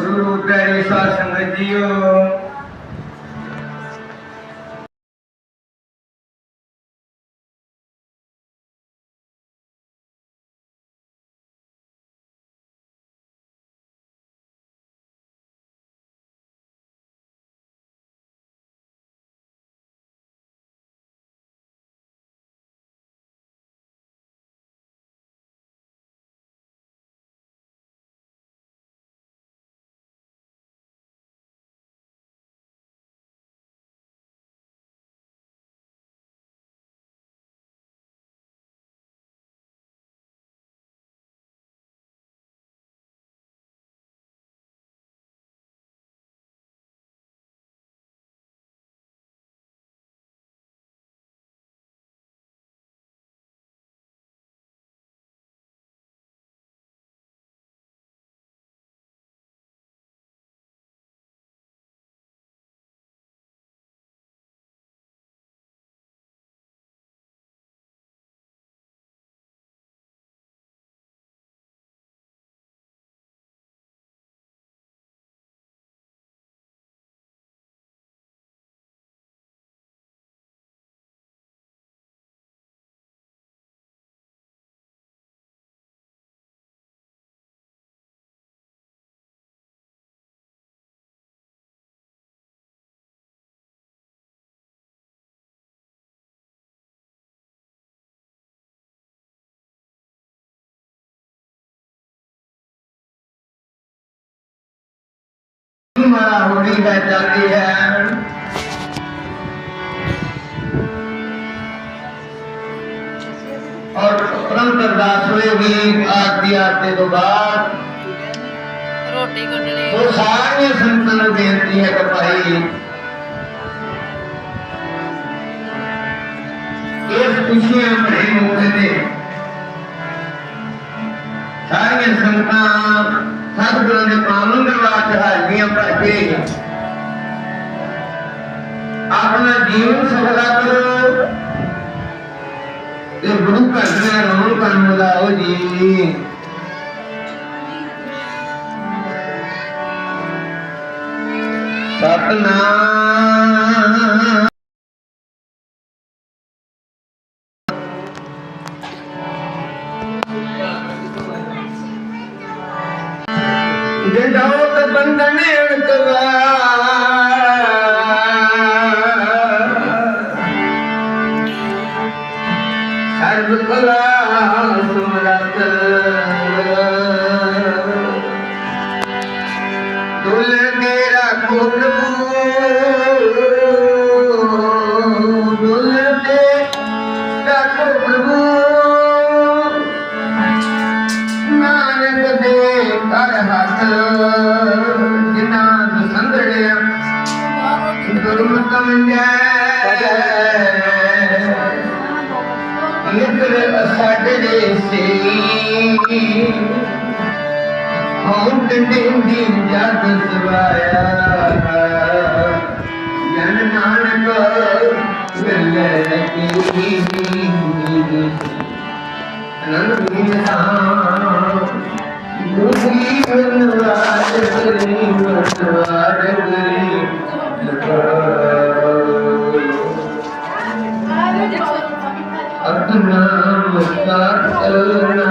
ਗੁਰੂ ਰੂਪ ਧਾਰੀ ਸਾਧ ਸੰਗਤ ਜੀਓ। ਮਾਰਾ ਹੋਣੀ ਹੈ ਚੱਲਦੀ ਹੈ ਔਰ ਤੁਰੰਤ ਅਰਦਾਸ ਹੋਏਗੀ ਆਰਤੀ ਆਰਤੀ ਤੋਂ ਬਾਅਦ ਰੋਟੀ ਕੱਢਣੀ ਉਹ ਸਾਰੀਆਂ ਸੰਤਾਂ ਨੂੰ ਬੇਨਤੀ ਹੈ ਕਿ ਭਾਈ ਇਸ ਖੁਸ਼ੀਆਂ ਭਰੇ ਮੌਕੇ ਤੇ ਸਾਰੀਆਂ ਸੰਤਾਂ ਸਤਿਗੁਰਾਂ ਦੇ ਪਾਵਨ ਦਰਬਾਰ ਚ ਹਾਜ਼ਰੀਆਂ ਭਰ ਕੇ ਆਪਣਾ ਜੀਵਨ ਸਫਲਾ ਕਰੋ। ਇਹ ਗੁਰੂ ਘਰ ਦੇ ਰੋਣ ਕਰਨ ਲਾਓ ਜੀ। ਸਤਨਾਮ। ਹਉ ਟੰਡੇ ਦੀ ਜਗ ਸਵਾਇਆ ਜਨ ਨਾਨਕ ਮਿਲੇ ਕੀ ਅਨੰਦ ਮਿਲਦਾ ਗੁਰੀ ਵਨਵਾਰ ਕਰੀ ਵਨਵਾਰ ਕਰੀ Arjuna ਮੁਸਤਾਰ ਚਲਨਾ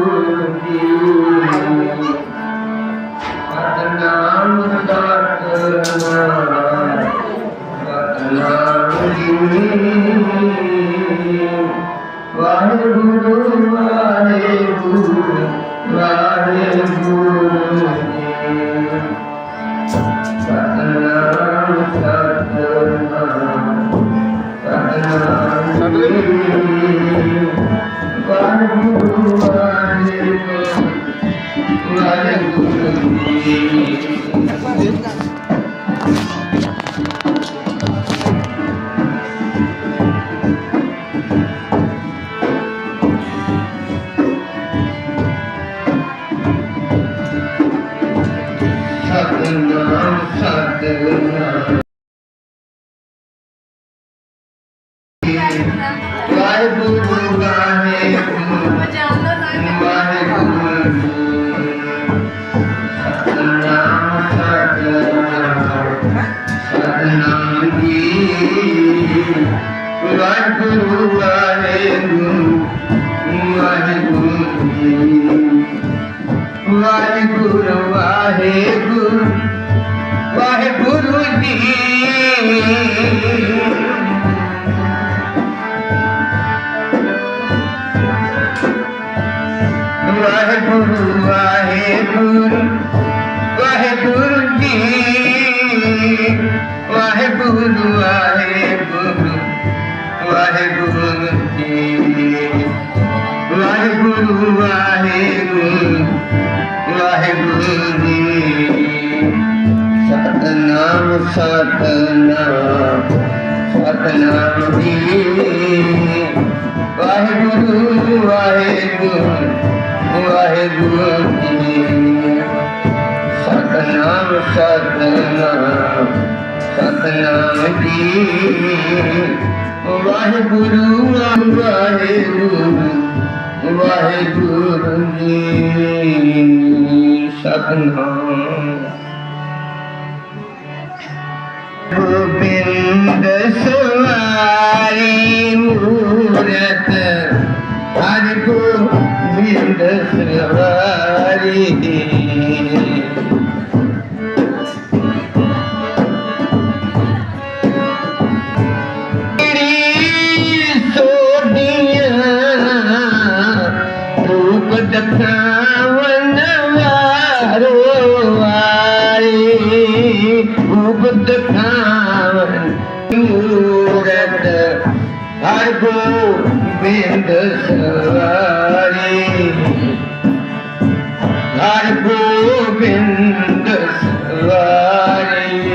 Bye, boo-boo, bye. Waheguru Waheguru Waheguru ji Satnam Gobind ਹਰ ਗੋਬਿੰਦ ਸਵਾਰੀ ਹਰ ਗੋਬਿੰਦ ਸਵਾਰੀ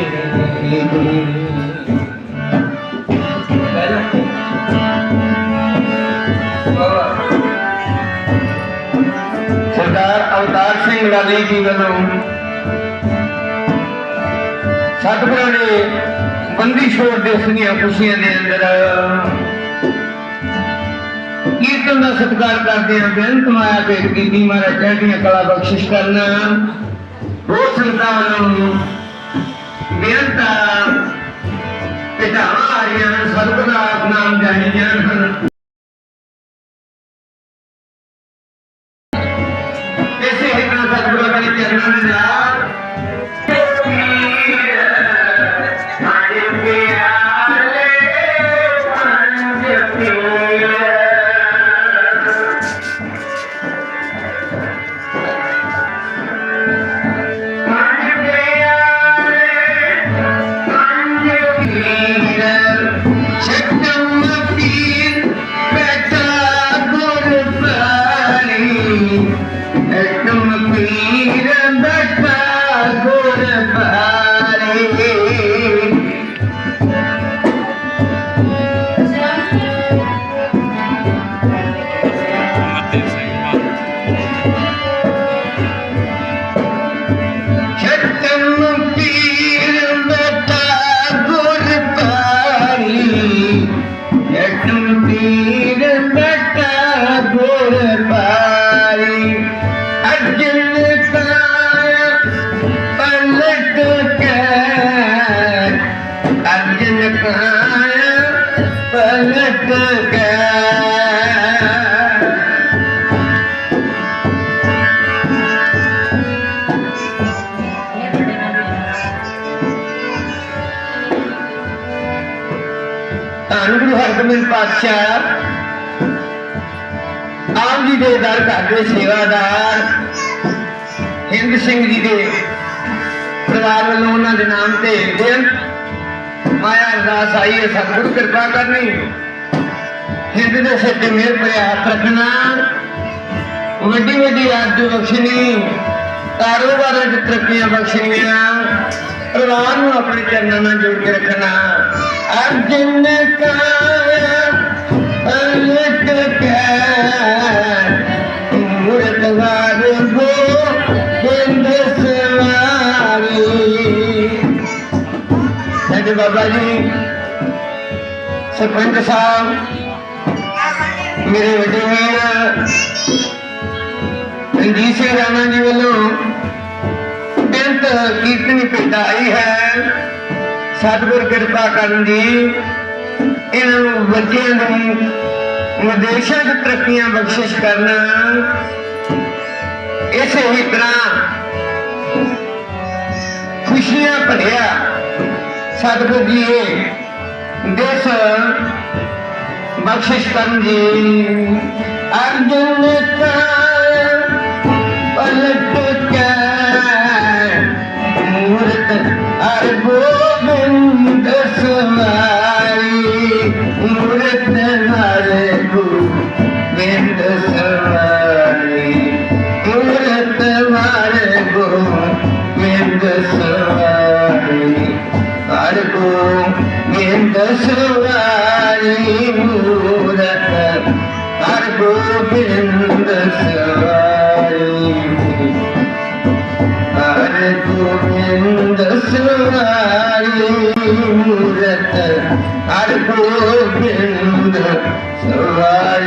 ਸਰਦਾਰ ਅਵਤਾਰ ਸਿੰਘ ਲਾਲੀ ਜੀ ਵੱਲੋਂ ਸਤਿਗੁਰਾਂ ਨੇ ਬੰਦੀ ਛੋੜ ਦਿਵਸ ਦੀਆਂ ਖੁਸ਼ੀਆਂ ਦੇ ਅੰਦਰ ਕੀਰਤਨ ਦਾ ਸਤਿਕਾਰ ਕਰਦੇ ਹਾਂ ਬੇਨਤ ਮਾਇਆ ਭੇਟ ਕੀਤੀ ਮਹਾਰਾਜ ਚੜ੍ਹਦੀਆਂ ਕਲਾ ਬਖਸ਼ਿਸ਼ ਕਰਨਾ। ਉਹ ਸੰਤਾਂ ਨੂੰ ਬੇਨਤ ਪਿਤਾਵਾਂ ਆ ਰਹੀਆਂ ਹਨ ਸਤਿਗੁਰ ਨਾਮ ਜਾਣੀ ਜਾਣ ਪਾਤਸ਼ਾਹ ਆਪ ਜੀ ਦੇ ਦਰ ਘਰ ਦੇ ਸੇਵਾਦਾਰ। ਹਿੰਦ ਸਿੰਘ ਜੀ ਦੇ ਪਰਿਵਾਰ ਵੱਲੋਂ ਉਹਨਾਂ ਦੇ ਨਾਮ ਤੇ ਬੇਅੰਤ ਮਾਇਆ ਅਰਦਾਸ ਆਈ ਹੈ, ਸਤਿਗੁਰੂ ਕਿਰਪਾ ਕਰਨੀ। ਹਿੰਦ ਦੇ ਸਿਰ ਤੇ ਮਿਹਰ ਭਰਿਆ ਹੱਥ ਰੱਖਣਾ। ਵੱਡੀ ਵੱਡੀ ਆਰਜੂ ਬਖਸ਼ਣੀ, ਕਾਰੋਬਾਰਾਂ 'ਚ ਤਰੱਕੀਆਂ ਬਖਸ਼ਣੀਆਂ। ਪਰਿਵਾਰ ਨੂੰ ਆਪਣੇ ਚਰਨਾਂ ਨਾਲ ਜੋੜ ਕੇ ਰੱਖਣਾ। ਅਰਜਨ ਕਾਇਆ ਸਾਡੇ ਬਾਬਾ ਜੀ, ਸਰਪੰਚ ਸਾਹਿਬ, ਮੇਰੇ ਵੱਡੇ ਵੀਰ, ਰਣਜੀਤ ਸਿੰਘ ਰਾਣਾ ਜੀ ਵੱਲੋਂ ਬਿਰਤ ਕੀਰਤਨੀ ਪਿੰਡ ਆਈ ਹੈ। ਸਤਿਗੁਰ ਕਿਰਪਾ ਕਰਨ ਦੀ ਇਹਨਾਂ ਨੂੰ ਬੱਚਿਆਂ ਨੂੰ ਵਿਦੇਸ਼ਾਂ ਦੀ ਤਰੱਕੀਆਂ ਬਖਸ਼ਿਸ਼ ਕਰਨਾ ਇਸੇ ਹੀ ਤਰ੍ਹਾਂ ਖੁਸ਼ੀਆਂ ਭਰਿਆ ਸਤਿਗੁਰੂ ਜੀ ਦੇਸ ਬਖਸ਼ਿਸ਼ ਕਰਨ ਜੀ ਅਰਜਨ আর গোবিন্দ সবাই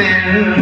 been